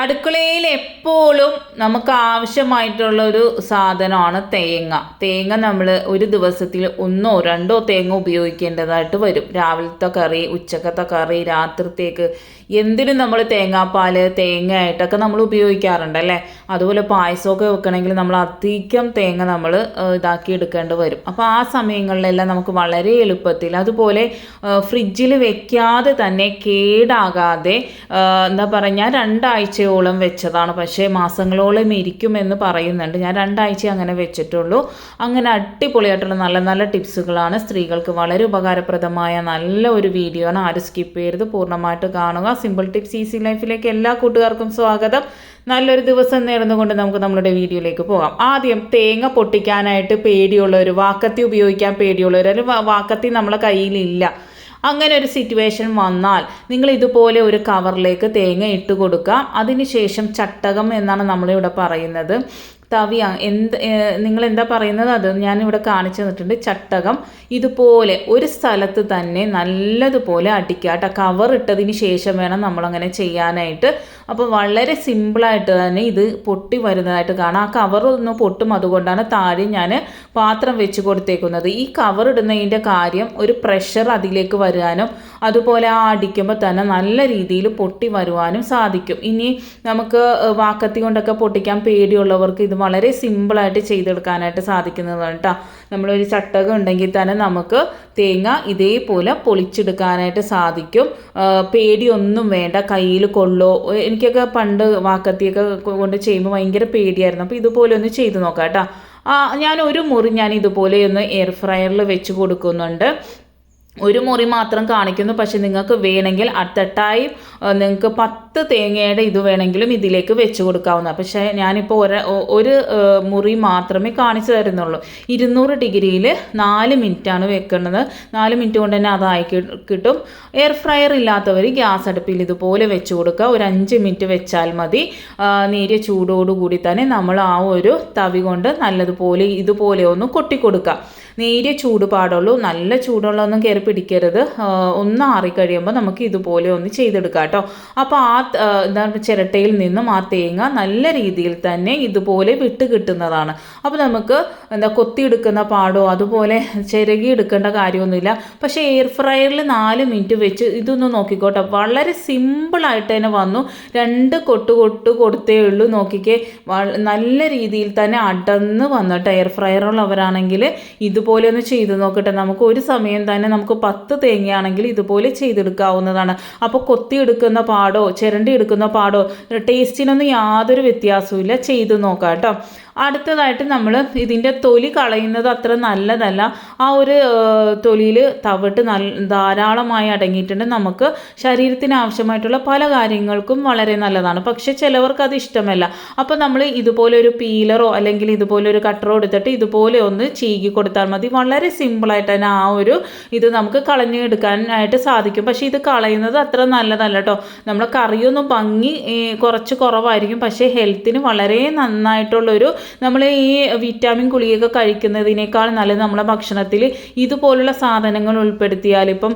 അടുക്കളയിൽ എപ്പോഴും നമുക്ക് ആവശ്യമായിട്ടുള്ള ഒരു സാധനമാണ് തേങ്ങ. തേങ്ങ നമ്മൾ ഒരു ദിവസത്തിൽ ഒന്നോ രണ്ടോ തേങ്ങ ഉപയോഗിക്കേണ്ടതായിട്ട് വരും. രാവിലത്തെ കറി ഉച്ചക്കത്തെ കറി രാത്രിത്തേക്ക് എന്തിനും നമ്മൾ തേങ്ങാപ്പാൽ തേങ്ങയായിട്ടൊക്കെ നമ്മൾ ഉപയോഗിക്കാറുണ്ട് അല്ലേ? അതുപോലെ പായസമൊക്കെ വെക്കണമെങ്കിൽ നമ്മൾ അധികം തേങ്ങ നമ്മൾ ഇതാക്കി എടുക്കേണ്ടി വരും. അപ്പോൾ ആ സമയങ്ങളിലെല്ലാം നമുക്ക് വളരെ എളുപ്പത്തിൽ അതുപോലെ ഫ്രിഡ്ജിൽ വെക്കാതെ തന്നെ കേടാകാതെ എന്താ പറഞ്ഞാൽ ഞാൻ രണ്ടാഴ്ചയോളം വെച്ചതാണ്. പക്ഷേ മാസങ്ങളോളം ഇരിക്കുമെന്ന് പറയുന്നുണ്ട്. ഞാൻ രണ്ടാഴ്ച അങ്ങനെ വെച്ചിട്ടുള്ളൂ. അങ്ങനെ അടിപൊളിയായിട്ടുള്ള നല്ല നല്ല ടിപ്സുകളാണ് സ്ത്രീകൾക്ക് വളരെ ഉപകാരപ്രദമായ നല്ല ഒരു വീഡിയോ ആണ്. ആരും സ്കിപ്പ് ചെയ്യരുത്. പൂർണമായിട്ട് കാണുക. സിമ്പിൾ ടിപ്സ് ഈസി ലൈഫിലേക്ക് എല്ലാ കൂട്ടുകാർക്കും സ്വാഗതം. നല്ലൊരു ദിവസം നേർന്നുകൊണ്ട് നമുക്ക് നമ്മുടെ വീഡിയോയിലേക്ക് പോകാം. ആദ്യം തേങ്ങ പൊട്ടിക്കാനായിട്ട് പേടിയുള്ളവർ വാക്കത്തി ഉപയോഗിക്കാൻ പേടിയുള്ളവർ അല്ലെങ്കിൽ വാക്കത്തി നമ്മളെ കയ്യിലില്ല. അങ്ങനെ ഒരു സിറ്റുവേഷൻ വന്നാൽ നിങ്ങൾ ഇതുപോലെ ഒരു കവറിലേക്ക് തേങ്ങ ഇട്ട് കൊടുക്കാം അതിനുശേഷം ചട്ടകം എന്നാണ് നമ്മളിവിടെ പറയുന്നത്. തവി എന്ത് നിങ്ങൾ എന്താ പറയുന്നത്? അത് ഞാനിവിടെ കാണിച്ചു തന്നിട്ടുണ്ട്. ചട്ടകം. ഇതുപോലെ ഒരു സ്ഥലത്ത് തന്നെ നല്ലതുപോലെ അടിക്കുക കേട്ടോ കവർ ഇട്ടതിന് ശേഷം വേണം നമ്മളങ്ങനെ ചെയ്യാനായിട്ട്. അപ്പോൾ വളരെ സിമ്പിളായിട്ട് തന്നെ ഇത് പൊട്ടി വരുന്നതായിട്ട് കാണാം. ആ കവർ ഒന്ന് പൊട്ടും അതുകൊണ്ടാണ് താഴെ ഞാൻ പാത്രം വെച്ച് കൊടുത്തേക്കുന്നത്. ഈ കവർ ഇടുന്നതിന്റെ കാര്യം ഒരു പ്രഷർ അതിലേക്ക് വരാനും അതുപോലെ ആ അടിക്കുമ്പോൾ തന്നെ നല്ല രീതിയിൽ പൊട്ടി വരുവാനും സാധിക്കും. ഇനി നമുക്ക് വാക്കത്തി കൊണ്ടൊക്കെ പൊട്ടിക്കാൻ പേടിയുള്ളവർക്ക് ഇത് വളരെ സിമ്പിളായിട്ട് ചെയ്തെടുക്കാനായിട്ട് സാധിക്കുന്നതാണ് കേട്ടോ നമ്മളൊരു ചട്ടകം ഉണ്ടെങ്കിൽ തന്നെ നമുക്ക് തേങ്ങ ഇതേപോലെ പൊളിച്ചെടുക്കാനായിട്ട് സാധിക്കും. പേടിയൊന്നും വേണ്ട. കയ്യിൽ കൊള്ളോ. എനിക്കൊക്കെ പണ്ട് വാക്കത്തിയൊക്കെ കൊണ്ട് ചെയ്യുമ്പോൾ ഭയങ്കര പേടിയായിരുന്നു. അപ്പോൾ ഇതുപോലെ ഒന്ന് ചെയ്ത് നോക്കാം കേട്ടോ ഞാൻ ഒരു മുറി ഞാൻ ഇതുപോലെ ഒന്ന് എയർ ഫ്രയറിൽ വെച്ച് കൊടുക്കുന്നുണ്ട്. ഒരു മുറി മാത്രം കാണിക്കുന്നു. പക്ഷെ നിങ്ങൾക്ക് വേണമെങ്കിൽ അത്തട്ടായി നിങ്ങൾക്ക് പത്ത് തേങ്ങയുടെ ഇത് വേണമെങ്കിലും ഇതിലേക്ക് വെച്ച് കൊടുക്കാവുന്ന പക്ഷേ ഞാനിപ്പോൾ ഒരു ഒരു മുറി മാത്രമേ കാണിച്ചു തരുന്നുള്ളൂ. ഇരുന്നൂറ് ഡിഗ്രിയിൽ നാല് മിനിറ്റാണ് വെക്കുന്നത്. നാല് മിനിറ്റ് കൊണ്ട് തന്നെ അതായി കിട്ടും. എയർ ഫ്രയർ ഇല്ലാത്തവർ ഗ്യാസ് അടുപ്പിൽ ഇതുപോലെ വെച്ച് കൊടുക്കുക. ഒരു അഞ്ച് മിനിറ്റ് വെച്ചാൽ മതി. നേരിയ ചൂടോടുകൂടി തന്നെ നമ്മൾ ആ ഒരു തവി കൊണ്ട് നല്ലതുപോലെ ഇതുപോലെ ഒന്ന് കൊട്ടിക്കൊടുക്കുക നേരിയ ചൂട് പാടുള്ളൂ. നല്ല ചൂടുള്ളതൊന്നും കയറി പിടിക്കരുത്. ഒന്ന് ആറിക്കഴിയുമ്പോൾ നമുക്ക് ഇതുപോലെ ഒന്ന് ചെയ്തെടുക്കാം കേട്ടോ. അപ്പോൾ ആ എന്താ എന്താണ് ചിരട്ടയിൽ നിന്നും ആ തേങ്ങ നല്ല രീതിയിൽ തന്നെ ഇതുപോലെ വിട്ട് കിട്ടുന്നതാണ്. അപ്പോൾ നമുക്ക് എന്താ കൊത്തിയെടുക്കുന്ന പാടോ അതുപോലെ ചിരകി എടുക്കേണ്ട കാര്യമൊന്നുമില്ല. പക്ഷേ എയർ ഫ്രയറിൽ നാല് മിനിറ്റ് വെച്ച് ഇതൊന്ന് നോക്കിക്കോട്ടെ. വളരെ സിമ്പിളായിട്ട് തന്നെ വന്നു. രണ്ട് കൊട്ട് കൊട്ട് കൊടുത്തേ ഉള്ളൂ നോക്കിക്കേ. നല്ല രീതിയിൽ തന്നെ അടന്ന് വന്നിട്ട് എയർ ഫ്രയറുള്ളവരാണെങ്കിൽ ഇതുപോലെ ഒന്ന് ചെയ്ത് നോക്കട്ടെ. നമുക്ക് ഒരു സമയം തന്നെ നമുക്ക് പത്ത് തേങ്ങയാണെങ്കിൽ ഇതുപോലെ ചെയ്തെടുക്കാവുന്നതാണ്. അപ്പോൾ കൊത്തിയെടുക്കുന്ന പാടോ ചിരണ്ടി എടുക്കുന്ന പാടോ ടേസ്റ്റിനൊന്നും യാതൊരു വ്യത്യാസവും ചെയ്ത് നോക്കാം കേട്ടോ. അടുത്തതായിട്ട് നമ്മൾ ഇതിന്റെ തൊലി കളയുന്നത് അത്ര നല്ലതല്ല. ആ ഒരു തൊലിയിൽ തവിട്ട് നല്ല ധാരാളമായി അടങ്ങിയിട്ടുണ്ട്. നമുക്ക് ശരീരത്തിന് ആവശ്യമായിട്ടുള്ള പല കാര്യങ്ങൾക്കും വളരെ നല്ലതാണ്. പക്ഷേ ചിലവർക്ക് അത് ഇഷ്ടമല്ല. അപ്പോൾ നമ്മൾ ഇതുപോലെ ഒരു പീലറോ അല്ലെങ്കിൽ ഇതുപോലെ ഒരു കട്ടറോ എടുത്തിട്ട് ഇതുപോലെ ഒന്ന് ചീകി കൊടുത്താൽ മതി. വളരെ സിമ്പിളായിട്ട് തന്നെ ആ ഒരു ഇത് നമുക്ക് കളഞ്ഞു എടുക്കാനായിട്ട് സാധിക്കും. പക്ഷേ ഇത് കളയുന്നത് അത്ര നല്ലതല്ല കേട്ടോ. നമ്മൾ കറിയൊന്നും ഭംഗി കുറച്ച് കുറവായിരിക്കും. പക്ഷേ ഹെൽത്തിന് വളരെ നന്നായിട്ടുള്ളൊരു നമ്മൾ ഈ വിറ്റാമിൻ ഗുളികയൊക്കെ കഴിക്കുന്നതിനേക്കാൾ നല്ലത് നമ്മളെ ഭക്ഷണത്തിൽ ഇതുപോലുള്ള സാധനങ്ങൾ ഉൾപ്പെടുത്തിയാൽ ഇപ്പം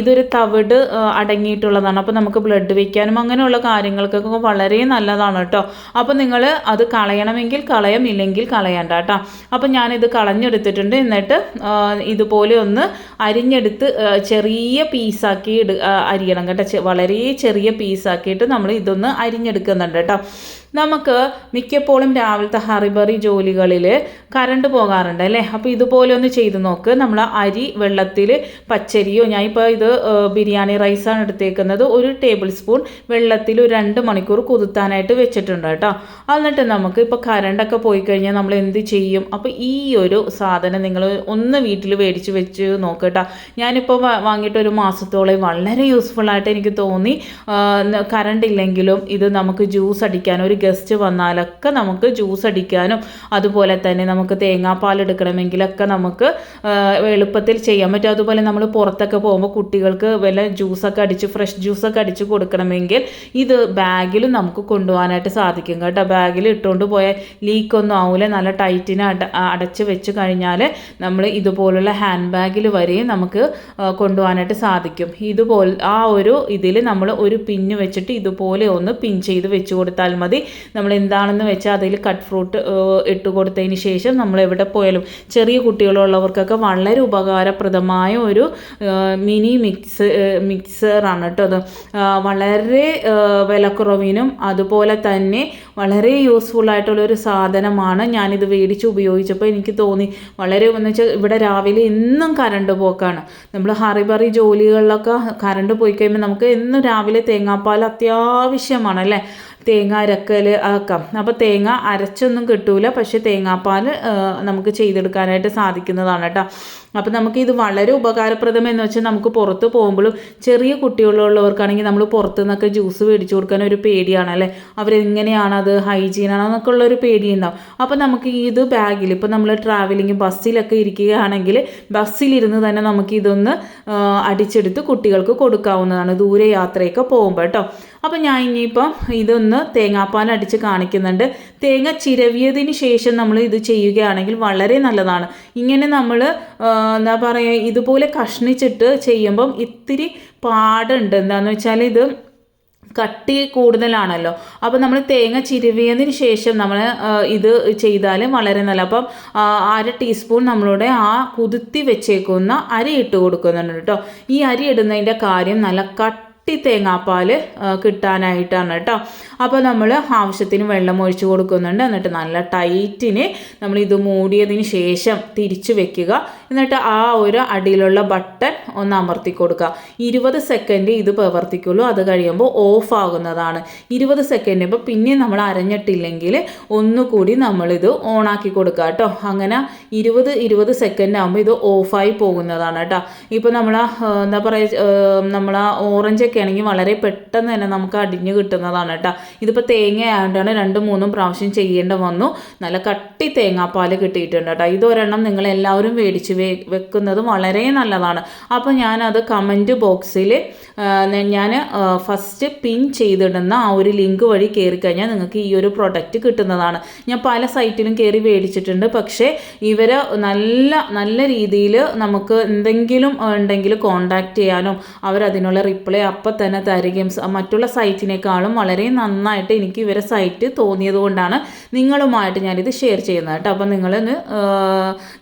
ഇതൊരു തവിട് അടങ്ങിയിട്ടുള്ളതാണ്. അപ്പോൾ നമുക്ക് ബ്ലഡ് വയ്ക്കാനും അങ്ങനെയുള്ള കാര്യങ്ങൾക്കൊക്കെ വളരെ നല്ലതാണ് കേട്ടോ. അപ്പോൾ നിങ്ങൾ അത് കളയണമെങ്കിൽ കളയാം ഇല്ലെങ്കിൽ കളയണ്ട കേട്ടോ. അപ്പോൾ ഞാനിത് കളഞ്ഞെടുത്തിട്ടുണ്ട്. എന്നിട്ട് ഇതുപോലെ ഒന്ന് അരിഞ്ഞെടുത്ത് ചെറിയ പീസാക്കി ഇട അരിയണം കേട്ടോ. വളരെ ചെറിയ പീസാക്കിയിട്ട് നമ്മൾ ഇതൊന്ന് അരിഞ്ഞെടുക്കുന്നുണ്ട് കേട്ടോ. നമുക്ക് മിക്കപ്പോഴും രാവിലത്തെ ഹറിബറി ജോലികളിൽ കറണ്ട് പോകാറുണ്ട് അല്ലേ? അപ്പോൾ ഇതുപോലെ ഒന്ന് ചെയ്ത് നോക്ക്. നമ്മൾ അരി വെള്ളത്തിൽ പച്ചരിയോ ഞാൻ ഇപ്പോൾ ഇത് ബിരിയാണി റൈസാണ് എടുത്തേക്കുന്നത്. ഒരു ടേബിൾ സ്പൂൺ വെള്ളത്തിൽ ഒരു രണ്ട് മണിക്കൂർ കുതിർത്താനായിട്ട് വെച്ചിട്ടുണ്ട് കേട്ടോ. എന്നിട്ട് നമുക്ക് ഇപ്പോൾ കറണ്ടൊക്കെ പോയി കഴിഞ്ഞാൽ നമ്മൾ എന്ത് ചെയ്യും? അപ്പോൾ ഈ ഒരു സാധനം നിങ്ങൾ ഒന്ന് വീട്ടിൽ മേടിച്ച് വെച്ച് നോക്ക് കേട്ടോ. ഞാനിപ്പോൾ വാങ്ങിയിട്ട് ഒരു മാസത്തോളം വളരെ യൂസ്ഫുൾ ആയിട്ട് എനിക്ക് തോന്നി. കറണ്ട് ഇല്ലെങ്കിലും ഇത് നമുക്ക് ജ്യൂസ് അടിക്കാൻ ഒരു ഗസ്റ്റ് വന്നാലൊക്കെ നമുക്ക് ജ്യൂസ് അടിക്കാനും അതുപോലെ തന്നെ നമുക്ക് തേങ്ങാപ്പാൽ എടുക്കണമെങ്കിലൊക്കെ നമുക്ക് എളുപ്പത്തിൽ ചെയ്യാൻ പറ്റും. അതുപോലെ നമ്മൾ പുറത്തൊക്കെ പോകുമ്പോൾ കുട്ടികൾക്ക് വല്ല ജ്യൂസൊക്കെ അടിച്ച് ഫ്രഷ് ജ്യൂസൊക്കെ അടിച്ച് കൊടുക്കണമെങ്കിൽ ഇത് ബാഗിൽ നമുക്ക് കൊണ്ടുപോകാനായിട്ട് സാധിക്കും കേട്ടോ. ബാഗിൽ ഇട്ടുകൊണ്ട് പോയാൽ ലീക്കൊന്നും ആവില്ല നല്ല ടൈറ്റിന് അട അടച്ച് വെച്ച് കഴിഞ്ഞാൽ നമ്മൾ ഇതുപോലുള്ള ഹാൻഡ് ബാഗിൽ വരെയും നമുക്ക് കൊണ്ടുപോകാനായിട്ട് സാധിക്കും. ഇതുപോലെ ആ ഒരു ഇതിൽ നമ്മൾ ഒരു പിന്ന് വെച്ചിട്ട് ഇതുപോലെ ഒന്ന് പിൻ ചെയ്ത് വെച്ച് കൊടുത്താൽ മതി. നമ്മൾ എന്താണെന്ന് വെച്ചാൽ അതിൽ കട്ട് ഫ്രൂട്ട് ഇട്ട് കൊടുത്തതിന് ശേഷം നമ്മൾ എവിടെ പോയാലും ചെറിയ കുട്ടികളുള്ളവർക്കൊക്കെ വളരെ ഉപകാരപ്രദമായ ഒരു മിനി മിക്സ് മിക്സറാണ് കേട്ടോ അത്. വളരെ വിലക്കുറവിനും അതുപോലെ തന്നെ വളരെ യൂസ്ഫുൾ ആയിട്ടുള്ള ഒരു സാധനമാണ് ഞാനിത് മേടിച്ച് ഉപയോഗിച്ചപ്പോൾ എനിക്ക് തോന്നി. വളരെ എന്ന് വെച്ചാൽ ഇവിടെ രാവിലെ എന്നും കറണ്ട് പോക്കാണ്. നമ്മൾ ഹറിബറി ജോലികളിലൊക്കെ കറണ്ട് പോയി കഴിയുമ്പോൾ നമുക്ക് എന്നും രാവിലെ തേങ്ങാപ്പാൽ അത്യാവശ്യമാണ് അല്ലേ? തേങ്ങ അരക്കൽ ആക്കാം. അപ്പോൾ തേങ്ങ അരച്ചൊന്നും കിട്ടൂല. പക്ഷേ തേങ്ങാപ്പാൽ നമുക്ക് ചെയ്തെടുക്കാനായിട്ട് സാധിക്കുന്നതാണ് കേട്ടോ. അപ്പോൾ നമുക്ക് ഇത് വളരെ ഉപകാരപ്രദം എന്ന് വെച്ചാൽ നമുക്ക് പുറത്ത് പോകുമ്പോഴും ചെറിയ കുട്ടികളുള്ളവർക്കാണെങ്കിൽ നമ്മൾ പുറത്തു നിന്നൊക്കെ ജ്യൂസ് മേടിച്ചു കൊടുക്കാൻ ഒരു പേടിയാണ് അല്ലേ? അവരെങ്ങനെയാണ് അത് ഹൈജീൻ ആണോ എന്നൊക്കെ ഉള്ളൊരു പേടിയുണ്ടാവും. അപ്പോൾ നമുക്ക് ഇത് ബാഗിൽ ഇപ്പോൾ നമ്മൾ ട്രാവലിംഗ് ബസ്സിലൊക്കെ ഇരിക്കുകയാണെങ്കിൽ ബസ്സിലിരുന്ന് തന്നെ നമുക്ക് ഇതൊന്ന് അടിച്ചെടുത്ത് കുട്ടികൾക്ക് കൊടുക്കാവുന്നതാണ് ദൂരെ യാത്രയൊക്കെ പോകുമ്പോൾ കേട്ടോ. അപ്പോൾ ഞാൻ ഇനിയിപ്പം ഇതൊന്ന് തേങ്ങാപ്പാൽ അടിച്ച് കാണിക്കുന്നുണ്ട്. തേങ്ങ ചിരവിയതിന് ശേഷം നമ്മൾ ഇത് ചെയ്യുകയാണെങ്കിൽ വളരെ നല്ലതാണ്. ഇങ്ങനെ നമ്മൾ എന്താ പറയുക ഇതുപോലെ കഷ്ണിച്ചിട്ട് ചെയ്യുമ്പം ഇത്തിരി പാടുണ്ട്. എന്താണെന്ന് വെച്ചാൽ ഇത് കട്ടി കൂടുതലാണല്ലോ. അപ്പോൾ നമ്മൾ തേങ്ങ ചിരുവിയതിന് ശേഷം നമ്മൾ ഇത് ചെയ്താൽ വളരെ നല്ല. അപ്പം അര ടീസ്പൂൺ നമ്മളുടെ ആ കുതിർത്തി വെച്ചേക്കുന്ന അരി ഇട്ട് കൊടുക്കുന്നുണ്ട് കേട്ടോ. ഈ അരി ഇടുന്നതിന്റെ കാര്യം നല്ല കട്ടി തേങ്ങാപ്പാൽ ആ, കിട്ടാനായിട്ടാണ് കേട്ടോ. അപ്പോൾ നമ്മൾ ആവശ്യത്തിന് വെള്ളം ഒഴിച്ചു കൊടുക്കുന്നുണ്ട്. എന്നിട്ട് നല്ല ടൈറ്റിന് നമ്മൾ ഇത് മൂടിയതിന് ശേഷം തിരിച്ചു വെക്കുക. എന്നിട്ട് ആ ഒരു അടിയിലുള്ള ബട്ടൺ ഒന്ന് അമർത്തി കൊടുക്കുക. ഇരുപത് സെക്കൻഡ് ഇത് പ്രവർത്തിക്കുള്ളൂ. അത് കഴിയുമ്പോൾ ഓഫ് ആകുന്നതാണ്. ഇരുപത് സെക്കൻഡ് ഇപ്പോൾ പിന്നെ നമ്മൾ അരഞ്ഞിട്ടില്ലെങ്കിൽ ഒന്നുകൂടി നമ്മളിത് ഓണാക്കി കൊടുക്കുക കേട്ടോ. അങ്ങനെ ഇരുപത് ഇരുപത് സെക്കൻഡ് ആകുമ്പോൾ ഇത് ഓഫായി പോകുന്നതാണ് കേട്ടോ. ഇപ്പോൾ നമ്മൾ എന്താ പറയുക നമ്മൾ ഓറഞ്ചൊക്കെ ആണെങ്കിൽ വളരെ പെട്ടെന്ന് തന്നെ നമുക്ക് അടിഞ്ഞു കിട്ടുന്നതാണ് കേട്ടോ. ഇതിപ്പോൾ തേങ്ങ ആയതുകൊണ്ടാണ് രണ്ടും മൂന്നും പ്രാവശ്യം ചെയ്യേണ്ട വന്നു. നല്ല കട്ടി തേങ്ങാപ്പാൽ കിട്ടിയിട്ടുണ്ട് കേട്ടോ. ഇതൊരെണ്ണം നിങ്ങൾ എല്ലാവരും മേടിച്ച് വെ വെക്കുന്നത് വളരെ നല്ലതാണ്. അപ്പോൾ ഞാനത് കമന്റ് ബോക്സിൽ ഞാൻ ഫസ്റ്റ് പിൻ ചെയ്തിടുന്ന ആ ഒരു ലിങ്ക് വഴി കയറി കഴിഞ്ഞാൽ നിങ്ങൾക്ക് ഈ ഒരു പ്രൊഡക്റ്റ് കിട്ടുന്നതാണ്. ഞാൻ പല സൈറ്റിലും കയറി മേടിച്ചിട്ടുണ്ട്. പക്ഷേ ഇവർ നല്ല നല്ല രീതിയിൽ നമുക്ക് എന്തെങ്കിലും ഉണ്ടെങ്കിൽ കോണ്ടാക്ട് ചെയ്യാനും അവരതിനുള്ള റിപ്ലൈ അപ്പം തന്നെ താരി ഗെയിംസ് മറ്റുള്ള സൈറ്റിനേക്കാളും വളരെ നന്നായിട്ട് എനിക്ക് ഇവരെ സൈറ്റ് തോന്നിയത് കൊണ്ടാണ് നിങ്ങളുമായിട്ട് ഞാനിത് ഷെയർ ചെയ്യുന്നത് കേട്ടോ. അപ്പം നിങ്ങളൊന്ന്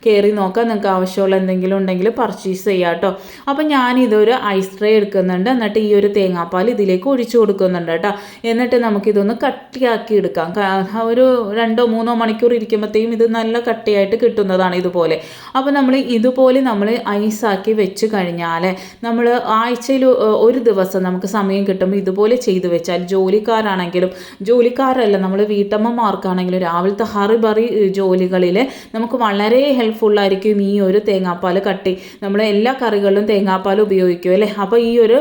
കയറി നോക്കാം. നിങ്ങൾക്ക് ആവശ്യമുള്ള എന്തെങ്കിലും ഉണ്ടെങ്കിൽ പർച്ചേസ് ചെയ്യാം കേട്ടോ. അപ്പം ഞാനിതൊരു ഐസ് ട്രേ എടുക്കുന്നുണ്ട്. എന്നിട്ട് ഈ ഒരു തേങ്ങാപ്പാൽ ഇതിലേക്ക് ഒഴിച്ചു കൊടുക്കുന്നുണ്ട് കേട്ടോ. എന്നിട്ട് നമുക്കിതൊന്ന് കട്ടിയാക്കി എടുക്കാം. ഒരു രണ്ടോ മൂന്നോ മണിക്കൂർ ഇരിക്കുമ്പോഴത്തേക്കും ഇത് നല്ല കട്ടിയായിട്ട് കിട്ടുന്നതാണ് ഇതുപോലെ. അപ്പോൾ നമ്മൾ ഇതുപോലെ നമ്മൾ ഐസാക്കി വെച്ച് കഴിഞ്ഞാൽ നമ്മൾ ആഴ്ചയിൽ ഒരു ദിവസം നമുക്ക് സമയം കിട്ടുമ്പോൾ ഇതുപോലെ ചെയ്തു വെച്ചാൽ ജോലിക്കാരാണെങ്കിലും ജോലിക്കാരല്ല നമ്മൾ വീട്ടമ്മമാർക്കാണെങ്കിലും രാവിലത്തെ ഹറിബറി ജോലികളിൽ നമുക്ക് വളരെ ഹെൽപ്ഫുള്ളായിരിക്കും ഈ ഒരു തേങ്ങാപ്പാൽ കട്ടി. നമ്മൾ എല്ലാ കറികളിലും തേങ്ങാപ്പാൽ ഉപയോഗിക്കും അല്ലേ? അപ്പോൾ ഈ ഒരു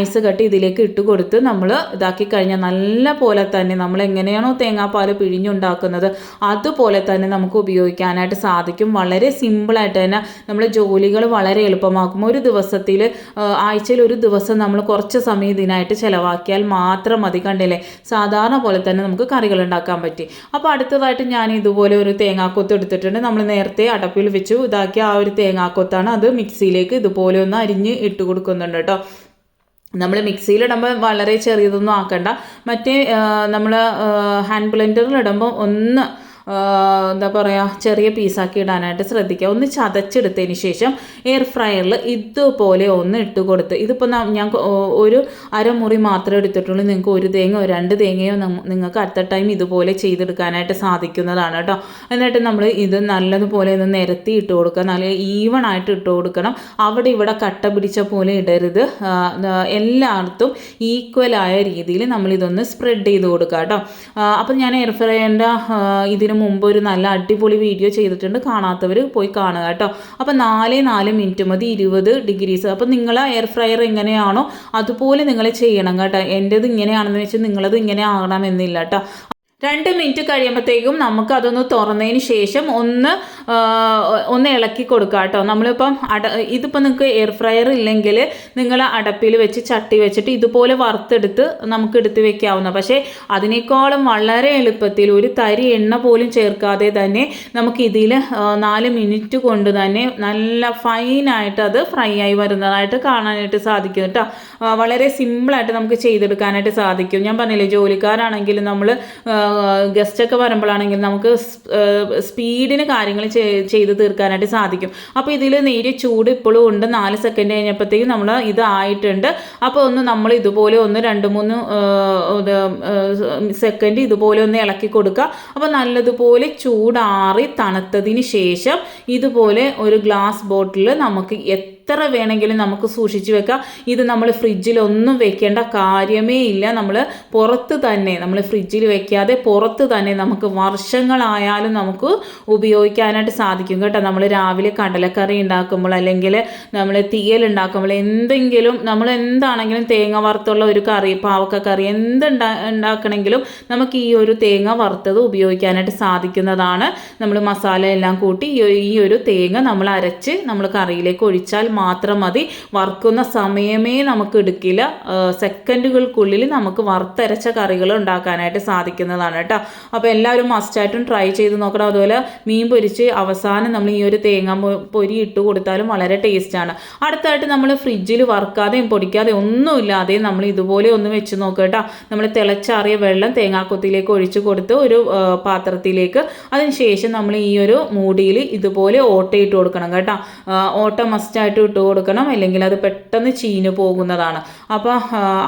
ഐസ് കട്ടി ഇതിലേക്ക് ഇട്ട് കൊടുത്ത് നമ്മൾ ഇതാക്കി കഴിഞ്ഞാൽ നല്ല പോലെ തന്നെ നമ്മൾ എങ്ങനെയാണോ തേങ്ങാപ്പാൽ പിഴിഞ്ഞുണ്ടാക്കുന്നത് അതുപോലെ തന്നെ നമുക്ക് ഉപയോഗിക്കാനായിട്ട് സാധിക്കും. വളരെ സിമ്പിളായിട്ട് തന്നെ നമ്മൾ ജോലികൾ വളരെ എളുപ്പമാക്കും. ഒരു ദിവസത്തിൽ ആഴ്ചയിൽ ഒരു ദിവസം നമ്മൾ കുറച്ച് സമയം ഇതിനായിട്ട് ചിലവാക്കിയാൽ മാത്രം മതി കണ്ടില്ലേ? സാധാരണ പോലെ തന്നെ നമുക്ക് കറികൾ ഉണ്ടാക്കാൻ പറ്റി. അപ്പോൾ അടുത്തതായിട്ട് ഞാൻ ഇതുപോലെ ഒരു തേങ്ങാക്കൊത്ത് എടുത്തിട്ടുണ്ട്. നമ്മൾ നേരത്തെ അടപ്പിൽ വെച്ചു. ഇതാക്കിയ ആ ഒരു തേങ്ങാക്കൊത്താണ് അത് മിക്സിയിലേക്ക് ഇതുപോലെ ഒന്ന് അരിഞ്ഞ് ഇട്ട് കൊടുക്കുന്നുണ്ട് കേട്ടോ. നമ്മൾ മിക്സിയിലിടുമ്പോൾ വളരെ ചെറിയതൊന്നും ആക്കണ്ട. മറ്റേ നമ്മൾ ഹാൻഡ് ബ്ലെൻഡറിലിടുമ്പോൾ ഒന്ന് എന്താ പറയുക ചെറിയ പീസാക്കി ഇടാനായിട്ട് ശ്രദ്ധിക്കുക. ഒന്ന് ചതച്ചെടുത്തതിന് ശേഷം എയർ ഫ്രയറിൽ ഇതുപോലെ ഒന്ന് ഇട്ട് കൊടുത്ത് ഇതിപ്പോൾ ഞാൻ ഒരു അരമുറി മാത്രമേ എടുത്തിട്ടുള്ളൂ. നിങ്ങൾക്ക് ഒരു തേങ്ങയോ രണ്ട് തേങ്ങയോ നിങ്ങൾക്ക് അറ്റ് ടൈം ഇതുപോലെ ചെയ്തെടുക്കാനായിട്ട് സാധിക്കുന്നതാണ് കേട്ടോ. എന്നിട്ട് നമ്മൾ ഇത് നല്ലതുപോലെ ഒന്ന് നിരത്തി ഇട്ട് കൊടുക്കുക. നല്ല ഈവൺ ആയിട്ട് ഇട്ട് കൊടുക്കണം. അവിടെ ഇവിടെ കട്ട പിടിച്ച പോലെ ഇടരുത്. എല്ലായിടത്തും ഈക്വലായ രീതിയിൽ നമ്മളിതൊന്ന് സ്പ്രെഡ് ചെയ്ത് കൊടുക്കുക കേട്ടോ. അപ്പം ഞാൻ എയർ ഫ്രയറിന്റെ ഇതിനു മുമ്പ് ഒരു നല്ല അടിപൊളി വീഡിയോ ചെയ്തിട്ടുണ്ട്. കാണാത്തവർ പോയി കാണുക കേട്ടോ. അപ്പം നാല് നാല് മിനിറ്റ് മതി ഇരുപത് ഡിഗ്രീസ് അപ്പം നിങ്ങൾ എയർ ഫ്രയർ എങ്ങനെയാണോ അതുപോലെ നിങ്ങൾ ചെയ്യണം കേട്ടോ. എന്റെത് ഇങ്ങനെയാണെന്ന് വെച്ചാൽ നിങ്ങളത് ഇങ്ങനെ ആകണമെന്നില്ല കേട്ടോ. രണ്ട് മിനിറ്റ് കഴിയുമ്പോഴത്തേക്കും നമുക്ക് അതൊന്ന് തുറന്നതിന് ശേഷം ഒന്ന് ഒന്ന് ഇളക്കി കൊടുക്കുക കേട്ടോ. നമ്മളിപ്പം അട ഇതിപ്പോൾ നിങ്ങൾക്ക് എയർ ഫ്രയർ ഇല്ലെങ്കിൽ നിങ്ങൾ അടപ്പിൽ വെച്ച് ചട്ടി വെച്ചിട്ട് ഇതുപോലെ വറുത്തെടുത്ത് നമുക്ക് എടുത്ത് വെക്കാവുന്ന പക്ഷേ അതിനേക്കാളും വളരെ എളുപ്പത്തിൽ ഒരു തരി എണ്ണ പോലും ചേർക്കാതെ തന്നെ നമുക്ക് ഇതിൽ നാല് മിനിറ്റ് കൊണ്ട് തന്നെ നല്ല ഫൈനായിട്ട് അത് ഫ്രൈ ആയി വരുന്നതായിട്ട് കാണാനായിട്ട് സാധിക്കും കേട്ടോ. വളരെ സിമ്പിളായിട്ട് നമുക്ക് ചെയ്തെടുക്കാനായിട്ട് സാധിക്കും. ഞാൻ പറഞ്ഞില്ലേ ജോലിക്കാരാണെങ്കിലും നമ്മൾ ഗസ്റ്റൊക്കെ വരുമ്പോഴാണെങ്കിൽ നമുക്ക് സ്പീഡിന് കാര്യങ്ങൾ ചെയ്ത് തീർക്കാനായിട്ട് സാധിക്കും. അപ്പോൾ ഇതിൽ നേരിയ ചൂട് ഇപ്പോഴും ഉണ്ട്. നാല് സെക്കൻഡ് കഴിഞ്ഞപ്പോഴത്തേക്കും നമ്മൾ ഇതായിട്ടുണ്ട് അപ്പോൾ ഒന്ന് നമ്മൾ ഇതുപോലെ ഒന്ന് രണ്ട് മൂന്ന് സെക്കൻഡ് ഇതുപോലെ ഒന്ന് ഇളക്കി കൊടുക്കുക. അപ്പോൾ നല്ലതുപോലെ ചൂടാറി തണുത്തതിന് ശേഷം ഇതുപോലെ ഒരു ഗ്ലാസ് ബോട്ടിൽ നമുക്ക് എത്ര വേണമെങ്കിലും നമുക്ക് സൂക്ഷിച്ചു വെക്കാം. ഇത് നമ്മൾ ഫ്രിഡ്ജിൽ ഒന്നും വെക്കേണ്ട കാര്യമേ ഇല്ല. നമ്മൾ പുറത്ത് തന്നെ നമ്മൾ ഫ്രിഡ്ജിൽ വെക്കാതെ പുറത്ത് തന്നെ നമുക്ക് വർഷങ്ങളായാലും നമുക്ക് ഉപയോഗിക്കാനായിട്ട് സാധിക്കും കേട്ടോ. നമ്മൾ രാവിലെ കടലക്കറി ഉണ്ടാക്കുമ്പോൾ അല്ലെങ്കിൽ നമ്മൾ തീയൽ ഉണ്ടാക്കുമ്പോൾ എന്തെങ്കിലും നമ്മൾ എന്താണെങ്കിലും തേങ്ങ വറുത്തുള്ള ഒരു കറി പാവക്ക കറി എന്തുണ്ടാ ഉണ്ടാക്കണമെങ്കിലും നമുക്ക് ഈ ഒരു തേങ്ങ വറുത്തത് ഉപയോഗിക്കാനായിട്ട് സാധിക്കുന്നതാണ്. നമ്മൾ മസാല എല്ലാം കൂട്ടി ഈ ഒരു തേങ്ങ നമ്മൾ അരച്ച് നമ്മൾ കറിയിലേക്ക് ഒഴിച്ചാൽ മാത്രം മതി. വറുക്കുന്ന സമയമേ നമുക്ക് എടുക്കില്ല. സെക്കൻഡുകൾക്കുള്ളിൽ നമുക്ക് വറുത്തരച്ച കറികൾ ഉണ്ടാക്കാനായിട്ട് സാധിക്കുന്നതാണ് കേട്ടോ. അപ്പോൾ എല്ലാവരും മസ്റ്റായിട്ടും ട്രൈ ചെയ്ത് നോക്കണം. അതുപോലെ മീൻ പൊരിച്ച് അവസാനം നമ്മൾ ഈ ഒരു തേങ്ങ പൊരി ഇട്ട് കൊടുത്താലും വളരെ ടേസ്റ്റാണ് അടുത്തായിട്ട് നമ്മൾ ഫ്രിഡ്ജിൽ വറുക്കാതെയും പൊടിക്കാതെയും ഒന്നുമില്ലാതെയും നമ്മൾ ഇതുപോലെ ഒന്ന് വെച്ച് നോക്കുക കേട്ടോ. നമ്മൾ തിളച്ചാറിയ വെള്ളം തേങ്ങാക്കൊത്തിലേക്ക് ഒഴിച്ച് കൊടുത്ത് ഒരു പാത്രത്തിലേക്ക്. അതിനുശേഷം നമ്മൾ ഈ ഒരു മൂടിയിൽ ഇതുപോലെ ഓട്ട ഇട്ട് കൊടുക്കണം കേട്ടോ. ഓട്ട മസ്റ്റായിട്ട് ഇട്ട് കൊടുക്കണം അല്ലെങ്കിൽ അത് പെട്ടെന്ന് ചീഞ്ഞു പോകുന്നതാണ്. അപ്പോൾ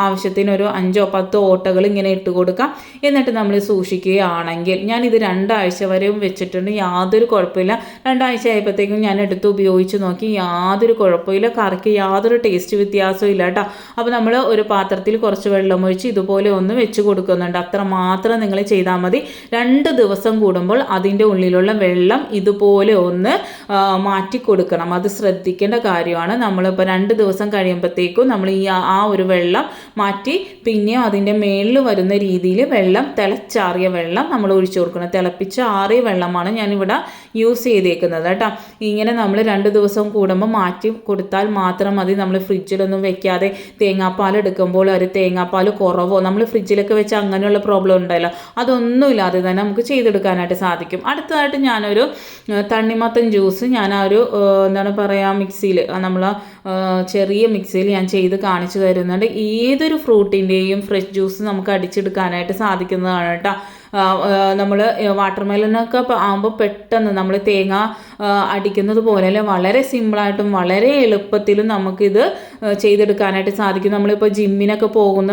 ആവശ്യത്തിന് ഒരു അഞ്ചോ പത്തോ ഓട്ടകൾ ഇങ്ങനെ ഇട്ട് കൊടുക്കാം. എന്നിട്ട് നമ്മൾ സൂക്ഷിക്കുകയാണെങ്കിൽ ഞാൻ ഇത് രണ്ടാഴ്ച വരെയും വെച്ചിട്ടുണ്ട് യാതൊരു കുഴപ്പമില്ല. രണ്ടാഴ്ച ആയപ്പോഴത്തേക്കും ഞാൻ എടുത്ത് ഉപയോഗിച്ച് നോക്കി യാതൊരു കുഴപ്പമില്ല. കറിക്ക് യാതൊരു ടേസ്റ്റ് വ്യത്യാസവും ഇല്ല കേട്ടോ അപ്പോൾ നമ്മൾ ഒരു പാത്രത്തിൽ കുറച്ച് വെള്ളം ഒഴിച്ച് ഇതുപോലെ ഒന്ന് വെച്ച് കൊടുക്കുന്നുണ്ട്. അത്ര മാത്രം നിങ്ങൾ ചെയ്താൽ മതി. രണ്ട് ദിവസം കൂടുമ്പോൾ അതിന്റെ ഉള്ളിലുള്ള വെള്ളം ഇതുപോലെ ഒന്ന് മാറ്റി കൊടുക്കണം. അത് ശ്രദ്ധിക്കേണ്ട കാര്യമാണ്. നമ്മളിപ്പോൾ രണ്ട് ദിവസം കഴിയുമ്പോഴത്തേക്കും നമ്മൾ ഈ ആ- ഒരു വെള്ളം മാറ്റി പിന്നെയും അതിന്റെ മേളിൽ വരുന്ന രീതിയിൽ വെള്ളം തിളച്ചാറിയ വെള്ളം നമ്മൾ ഒഴിച്ചു കൊടുക്കണം. തിളപ്പിച്ച ആറിയ വെള്ളമാണ് ഞാനിവിടെ യൂസ് ചെയ്തേക്കുന്നത് കേട്ടോ. ഇങ്ങനെ നമ്മൾ രണ്ട് ദിവസം കൂടുമ്പോൾ മാറ്റി കൊടുത്താൽ മാത്രം മതി. നമ്മൾ ഫ്രിഡ്ജിലൊന്നും വെക്കാതെ തേങ്ങാപ്പാൽ എടുക്കുമ്പോൾ ഒരു തേങ്ങാപ്പാൽ കുറവോ നമ്മൾ ഫ്രിഡ്ജിലൊക്കെ വെച്ച് അങ്ങനെയുള്ള പ്രോബ്ലം ഉണ്ടല്ലോ അതൊന്നുമില്ലാതെ തന്നെ നമുക്ക് ചെയ്തെടുക്കാനായിട്ട് സാധിക്കും. അടുത്തതായിട്ട് ഞാനൊരു തണ്ണിമത്തൻ ജ്യൂസ് ഞാൻ ആ ഒരു എന്താണ് പറയുക മിക്സിയിൽ നമ്മൾ ചെറിയ മിക്സിയിൽ ഞാൻ ചെയ്ത് കാണിച്ചു തരുന്നുണ്ട്. ഏതൊരു ഫ്രൂട്ടിന്റെയും ഫ്രഷ് ജ്യൂസ് നമുക്ക് അടിച്ചെടുക്കാനായിട്ട് സാധിക്കുന്നതാണ് കേട്ടോ. നമ്മൾ വാട്ടർ മെലനൊക്കെ ആകുമ്പോൾ പെട്ടെന്ന് നമ്മൾ തേങ്ങ അടിക്കുന്നത് പോലെ വളരെ സിമ്പിളായിട്ടും വളരെ എളുപ്പത്തിലും നമുക്കിത് ചെയ്തെടുക്കാനായിട്ട് സാധിക്കും. നമ്മളിപ്പോൾ ജിമ്മിനൊക്കെ പോകുന്ന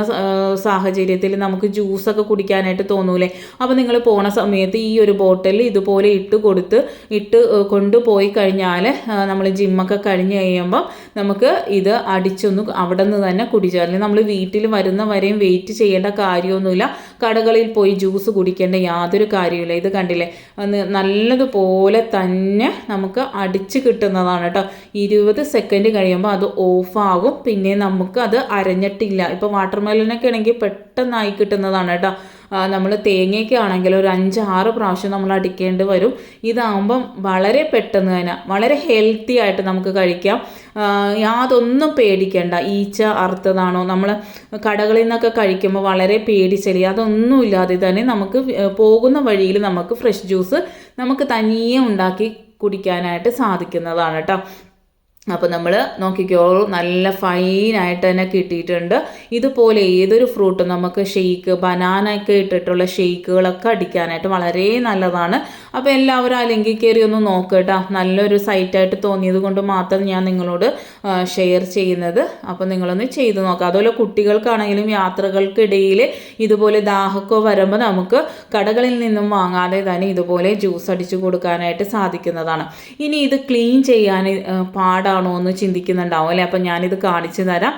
സാഹചര്യത്തിൽ നമുക്ക് ജ്യൂസൊക്കെ കുടിക്കാനായിട്ട് തോന്നൂലേ? അപ്പോൾ നിങ്ങൾ പോണ സമയത്ത് ഈ ഒരു ബോട്ടിൽ ഇതുപോലെ ഇട്ട് കൊടുത്ത് ഇട്ട് കൊണ്ടുപോയി കഴിഞ്ഞാൽ നമ്മൾ ജിമ്മൊക്കെ കഴിഞ്ഞ് കഴിയുമ്പം നമുക്ക് ഇത് അടിച്ചൊന്ന് അവിടെ നിന്ന് തന്നെ കുടിച്ചാൽ നമ്മൾ വീട്ടിൽ വരുന്ന വരെയും വെയിറ്റ് ചെയ്യേണ്ട കാര്യമൊന്നുമില്ല. കടകളിൽ പോയി ജ്യൂസ് കുടിക്കേണ്ട യാതൊരു കാര്യമില്ല ഇത് കണ്ടില്ലേ? അന്ന് നല്ലതുപോലെ തന്നെ നമുക്ക് അടിച്ച് കിട്ടുന്നതാണ് കേട്ടോ. ഇരുപത് സെക്കൻഡ് കഴിയുമ്പോൾ അത് ഓഫാകും. പിന്നെ നമുക്ക് അത് അരഞ്ഞിട്ടില്ല. ഇപ്പോൾ വാട്ടർമെലനൊക്കെ ആണെങ്കിൽ പെട്ടെന്നായി കിട്ടുന്നതാണ് കേട്ടോ. നമ്മൾ തേങ്ങയൊക്കെ ആണെങ്കിൽ ഒരു അഞ്ച് ആറ് പ്രാവശ്യം നമ്മൾ അടിക്കേണ്ടി വരും. ഇതാകുമ്പം വളരെ പെട്ടെന്ന് തന്നെ വളരെ ഹെൽത്തി ആയിട്ട് നമുക്ക് കഴിക്കാം. യാതൊന്നും പേടിക്കേണ്ട ഈച്ച അറുത്തതാണോ നമ്മൾ കടകളിൽ നിന്നൊക്കെ കഴിക്കുമ്പോൾ വളരെ പേടിച്ചലി അതൊന്നും ഇല്ലാതെ തന്നെ നമുക്ക് പോകുന്ന വഴിയിൽ നമുക്ക് ഫ്രഷ് ജ്യൂസ് നമുക്ക് തനിയെ ഉണ്ടാക്കി കുടിക്കാനായിട്ട് സാധിക്കുന്നതാണ് കേട്ടോ. അപ്പോൾ നമ്മൾ നോക്കിക്കോളൂ നല്ല ഫൈനായിട്ട് തന്നെ കിട്ടിയിട്ടുണ്ട്. ഇതുപോലെ ഏതൊരു ഫ്രൂട്ടും നമുക്ക് ഷെയ്ക്ക് ബനാന ഒക്കെ ഇട്ടിട്ടുള്ള ഷെയ്ക്കുകളൊക്കെ അടിക്കാനായിട്ട് വളരെ നല്ലതാണ്. അപ്പോൾ എല്ലാവരും ആ ലിങ്കിൽ കയറി ഒന്ന് നോക്കട്ടോ നല്ലൊരു സൈറ്റായിട്ട് തോന്നിയത് കൊണ്ട് മാത്രം ഞാൻ നിങ്ങളോട് ഷെയർ ചെയ്യുന്നത്. അപ്പോൾ നിങ്ങളൊന്ന് ചെയ്ത് നോക്കുക അതുപോലെ കുട്ടികൾക്കാണെങ്കിലും യാത്രകൾക്കിടയിൽ ഇതുപോലെ ദാഹക്കോ വരുമ്പോൾ നമുക്ക് കടകളിൽ നിന്നും വാങ്ങാതെ തന്നെ ഇതുപോലെ ജ്യൂസ് അടിച്ചു കൊടുക്കാനായിട്ട് സാധിക്കുന്നതാണ്. ഇനി ഇത് ക്ലീൻ ചെയ്യാൻ ആ, പാടാണോ എന്ന് ചിന്തിക്കുന്നുണ്ടാവും അല്ലേ? അപ്പം ഞാനിത് കാണിച്ചു തരാം.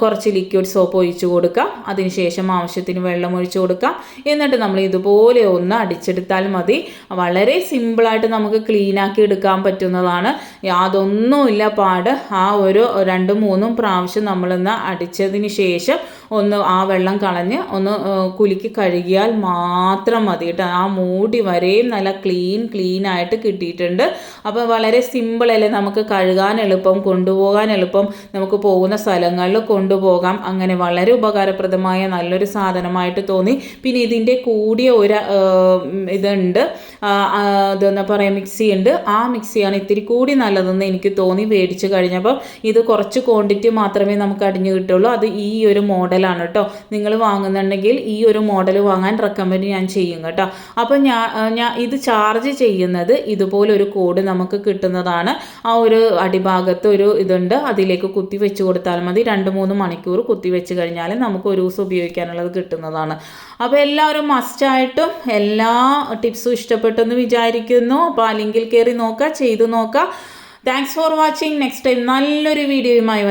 കുറച്ച് ലിക്വിഡ് സോപ്പ് ഒഴിച്ച് കൊടുക്കാം. അതിനുശേഷം ആവശ്യത്തിന് വെള്ളം ഒഴിച്ചു കൊടുക്കാം. എന്നിട്ട് നമ്മൾ ഇതുപോലെ ഒന്ന് അടിച്ചെടുത്താൽ മതി. വളരെ സിമ്പിളായിട്ട് നമുക്ക് ക്ലീൻ ആക്കി എടുക്കാൻ പറ്റുന്നതാണ്. യാതൊന്നുമില്ല പാട്. ആ ഒരു രണ്ടും മൂന്നും പ്രാവശ്യം നമ്മളിന്ന് അടിച്ചതിന് ശേഷം ഒന്ന് ആ വെള്ളം കളഞ്ഞ് ഒന്ന് കുലുക്കി കഴുകിയാൽ മാത്രം മതി കേട്ടോ. ആ മൂടി വരെയും നല്ല ക്ലീൻ ക്ലീൻ ആയിട്ട് കിട്ടിയിട്ടുണ്ട്. അപ്പോൾ വളരെ സിമ്പിളല്ലേ നമുക്ക് കഴുകാൻ എളുപ്പം കൊണ്ടുപോകാൻ എളുപ്പം നമുക്ക് പോകുന്ന സ്ഥലങ്ങളിൽ കൊണ്ടുപോകാം. അങ്ങനെ വളരെ ഉപകാരപ്രദമായ നല്ലൊരു സാധനമായിട്ട് തോന്നി. പിന്നെ ഇതിന്റെ കൂടിയ ഒരു ഇതുണ്ട്. ഇതെന്ന് പറയുക മിക്സി ഉണ്ട് ആ മിക്സിയാണ് ഇത്തിരി കൂടി നല്ലതെന്ന് എനിക്ക് തോന്നി മേടിച്ച് കഴിഞ്ഞപ്പോൾ ഇത് കുറച്ച് ക്വാണ്ടിറ്റി മാത്രമേ നമുക്ക് അടിഞ്ഞു കിട്ടുള്ളൂ. അത് ഈ ഒരു മോഡലാണ് കേട്ടോ. നിങ്ങൾ വാങ്ങുന്നുണ്ടെങ്കിൽ ഈ ഒരു മോഡൽ വാങ്ങാൻ റെക്കമെൻഡ് ഞാൻ ചെയ്യും കേട്ടോ. അപ്പോൾ ഞാൻ ഞാൻ ഇത് ചാർജ് ചെയ്യുന്നത് ഇതുപോലൊരു കോഡ് നമുക്ക് കിട്ടുന്നതാണ്. ആ ഒരു അടിഭാഗത്ത് ഒരു ഇതുണ്ട്. അതിലേക്ക് കുത്തി വെച്ച് കൊടുത്താൽ മതി. രണ്ട് മൂന്ന് മണിക്കൂർ കുത്തി വെച്ച് കഴിഞ്ഞാൽ നമുക്ക് ഒരു ദിവസം ഉപയോഗിക്കാനുള്ളത് കിട്ടുന്നതാണ്. അപ്പോൾ എല്ലാവരും മസ്റ്റായിട്ടും എല്ലാ ടിപ്സും ഇഷ്ടപ്പെട്ടെന്ന് വിചാരിക്കുന്നു. അപ്പോൾ അല്ലെങ്കിൽ ലിങ്കിൽ കയറി നോക്കുക ചെയ്ത് നോക്കുക. Thanks for watching next time നല്ലൊരു വീഡിയോയുമായി